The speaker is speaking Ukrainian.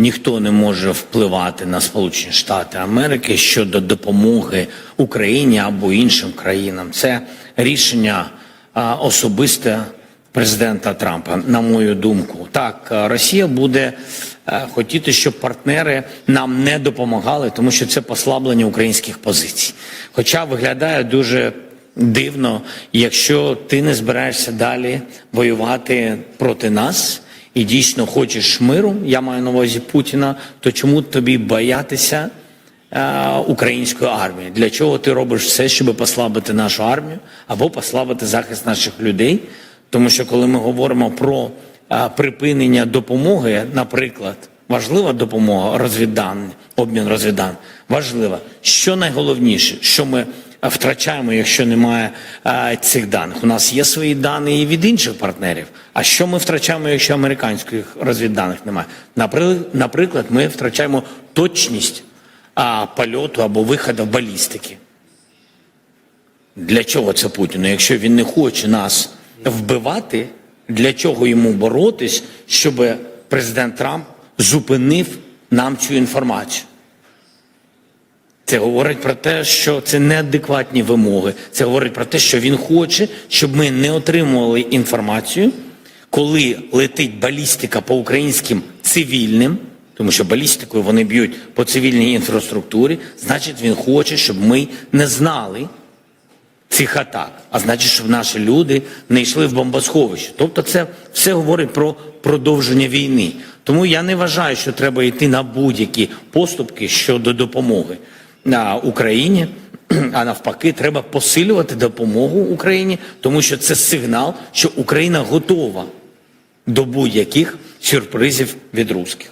ніхто не може впливати на Сполучені Штати Америки щодо допомоги Україні або іншим країнам. Це рішення особисте президента Трампа, на мою думку. Так, Росія буде хотіти, щоб партнери нам не допомагали, тому що це послаблення українських позицій. Хоча виглядає дуже дивно, якщо ти не збираєшся далі воювати проти нас і дійсно хочеш миру, я маю на увазі Путіна, то чому тобі боятися? е, Української армії для чого ти робиш все, щоб послабити нашу армію або послабити захист наших людей? Тому що коли ми говоримо про а, припинення допомоги, наприклад, важлива допомога розвіддан, обмін розвіддан, важлива. Що найголовніше, що ми втрачаємо, якщо немає цих даних? У нас є свої дані і від інших партнерів. А що ми втрачаємо, якщо американських розвідданих немає? Напри- Наприклад, ми втрачаємо точність польоту або виходу балістики. Для чого це Путіну? Якщо він не хоче нас вбивати, для чого йому боротись, щоб президент Трамп зупинив нам цю інформацію? Це говорить про те, що це неадекватні вимоги. Це говорить про те, що він хоче, щоб ми не отримували інформацію, коли летить балістика по українським цивільним, тому що балістикою вони б'ють по цивільній інфраструктурі. Значить, він хоче, щоб ми не знали цих атак. А значить, щоб наші люди не йшли в бомбосховище. Тобто, це все говорить про продовження війни. Тому я не вважаю, що треба йти на будь-які поступки щодо допомоги на Україні. А навпаки, треба посилювати допомогу Україні, тому що це сигнал, що Україна готова до будь-яких сюрпризів від русських.